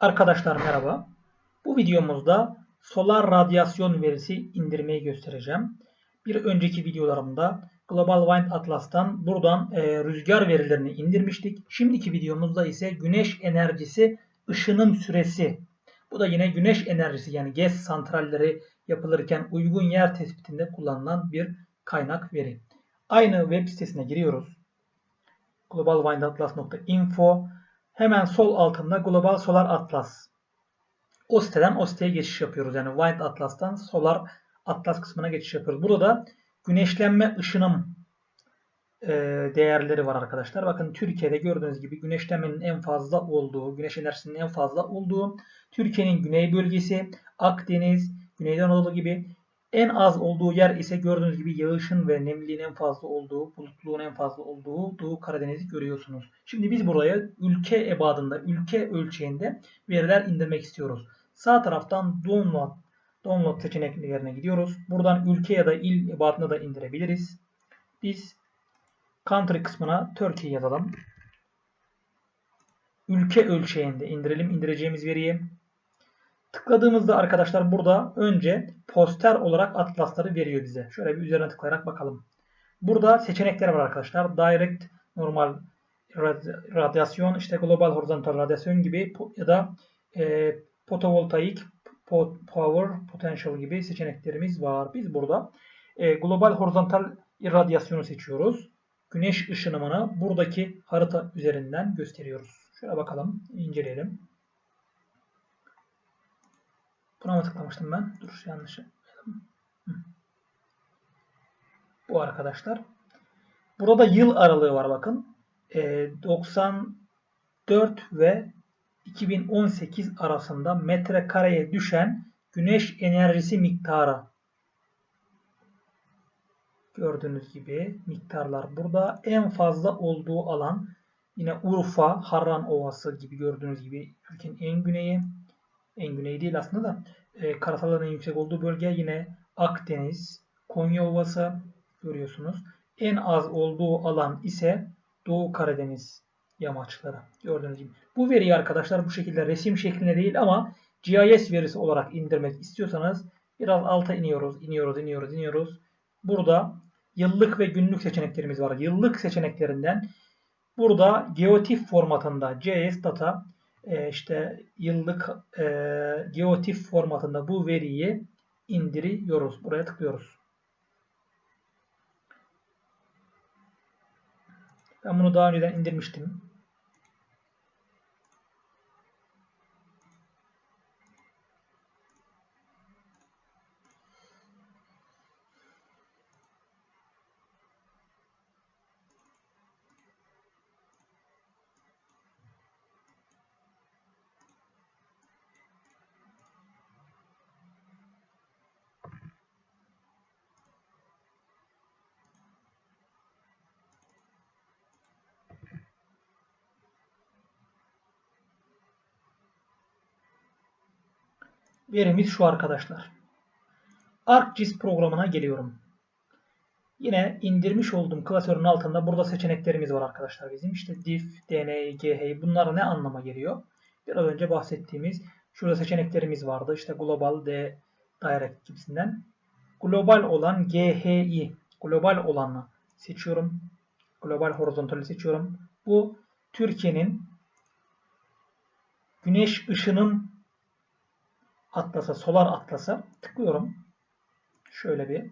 Arkadaşlar merhaba. Bu videomuzda solar radyasyon verisi indirmeyi göstereceğim. Bir önceki videolarımda Global Wind Atlas'tan buradan e, rüzgar verilerini indirmiştik. Şimdiki videomuzda ise güneş enerjisi ışınım süresi. Bu da yine güneş enerjisi yani GES santralleri yapılırken uygun yer tespitinde kullanılan bir kaynak veri. Aynı web sitesine giriyoruz. globalwindatlas.info Hemen sol altında Global Solar Atlas. O siteden o siteye geçiş yapıyoruz. Yani Wind Atlas'tan Solar Atlas kısmına geçiş yapıyoruz. Burada da güneşlenme ışınım e, değerleri var arkadaşlar. Bakın Türkiye'de gördüğünüz gibi güneşlenmenin en fazla olduğu, güneş enerjisinin en fazla olduğu Türkiye'nin güney bölgesi, Akdeniz, Güneydoğu Anadolu gibi en az olduğu yer ise gördüğünüz gibi yağışın ve nemliliğin en fazla olduğu, bulutluğun en fazla olduğu Doğu Karadeniz'i görüyorsunuz. Şimdi biz buraya ülke ebadında, ülke ölçeğinde veriler indirmek istiyoruz. Sağ taraftan download, download seçeneklerine gidiyoruz. Buradan ülke ya da il ebadında da indirebiliriz. Biz country kısmına Turkey yazalım. Ülke ölçeğinde indirelim indireceğimiz veriyi. Tıkladığımızda arkadaşlar burada önce poster olarak atlasları veriyor bize. Şöyle bir üzerine tıklayarak bakalım. Burada seçenekler var arkadaşlar. Direct, normal radyasyon, işte global horizontal radyasyon gibi ya da e, fotovoltaik, power, potential gibi seçeneklerimiz var. Biz burada e, global horizontal radyasyonu seçiyoruz. Güneş ışınımını buradaki harita üzerinden gösteriyoruz. Şöyle bakalım, inceleyelim. Buna mı tıklamıştım ben? Dur yanlış. Bu arkadaşlar. Burada yıl aralığı var bakın. E, 94 ve 2018 arasında metrekareye düşen güneş enerjisi miktarı. Gördüğünüz gibi miktarlar burada. En fazla olduğu alan yine Urfa, Harran Ovası gibi gördüğünüz gibi Türkiye'nin en güneyi en güney değil aslında da e, karasalların en yüksek olduğu bölge yine Akdeniz, Konya Ovası görüyorsunuz. En az olduğu alan ise Doğu Karadeniz yamaçları. Gördüğünüz gibi. Bu veriyi arkadaşlar bu şekilde resim şeklinde değil ama GIS verisi olarak indirmek istiyorsanız biraz alta iniyoruz, iniyoruz, iniyoruz, iniyoruz. Burada yıllık ve günlük seçeneklerimiz var. Yıllık seçeneklerinden burada geotif formatında GIS data e, işte yıllık e, geotif formatında bu veriyi indiriyoruz. Buraya tıklıyoruz. Ben bunu daha önceden indirmiştim. Verimiz şu arkadaşlar. ArcGIS programına geliyorum. Yine indirmiş olduğum klasörün altında burada seçeneklerimiz var arkadaşlar bizim. İşte diff, dna, gh bunlar ne anlama geliyor? Biraz önce bahsettiğimiz şurada seçeneklerimiz vardı. İşte global, d, direct gibisinden. Global olan ghi, global olanı seçiyorum. Global horizontali seçiyorum. Bu Türkiye'nin güneş ışının Atlas'a, Solar Atlas'a tıklıyorum. Şöyle bir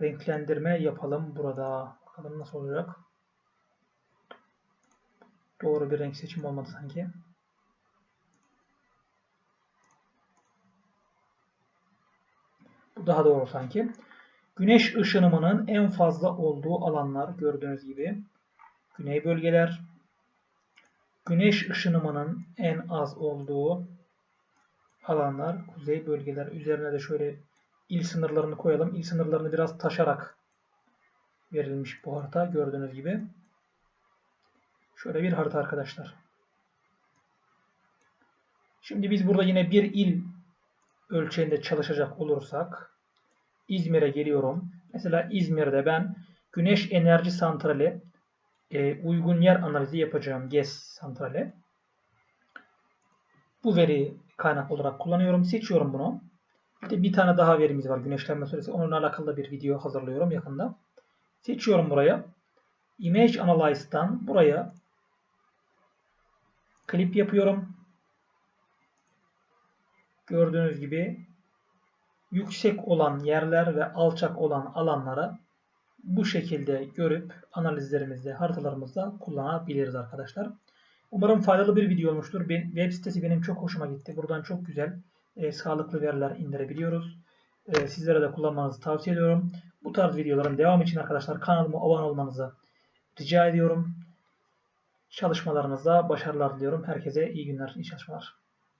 renklendirme yapalım burada. Bakalım nasıl olacak. Doğru bir renk seçim olmadı sanki. Bu daha doğru sanki. Güneş ışınımının en fazla olduğu alanlar gördüğünüz gibi. Güney bölgeler. Güneş ışınımının en az olduğu alanlar, kuzey bölgeler üzerine de şöyle il sınırlarını koyalım. İl sınırlarını biraz taşarak verilmiş bu harita gördüğünüz gibi. Şöyle bir harita arkadaşlar. Şimdi biz burada yine bir il ölçeğinde çalışacak olursak İzmir'e geliyorum. Mesela İzmir'de ben güneş enerji santrali e, uygun yer analizi yapacağım. GES santrali. bu veriyi kaynak olarak kullanıyorum. Seçiyorum bunu. Bir de bir tane daha verimiz var. Güneşlenme süresi. Onunla alakalı bir video hazırlıyorum yakında. Seçiyorum buraya. Image Analyze'dan buraya klip yapıyorum. Gördüğünüz gibi yüksek olan yerler ve alçak olan alanları bu şekilde görüp analizlerimizde, haritalarımızda kullanabiliriz arkadaşlar. Umarım faydalı bir video olmuştur. Ben, web sitesi benim çok hoşuma gitti. Buradan çok güzel e, sağlıklı veriler indirebiliyoruz. E, sizlere de kullanmanızı tavsiye ediyorum. Bu tarz videoların devamı için arkadaşlar kanalıma abone olmanızı rica ediyorum. Çalışmalarınızda başarılar diliyorum. Herkese iyi günler, iyi çalışmalar.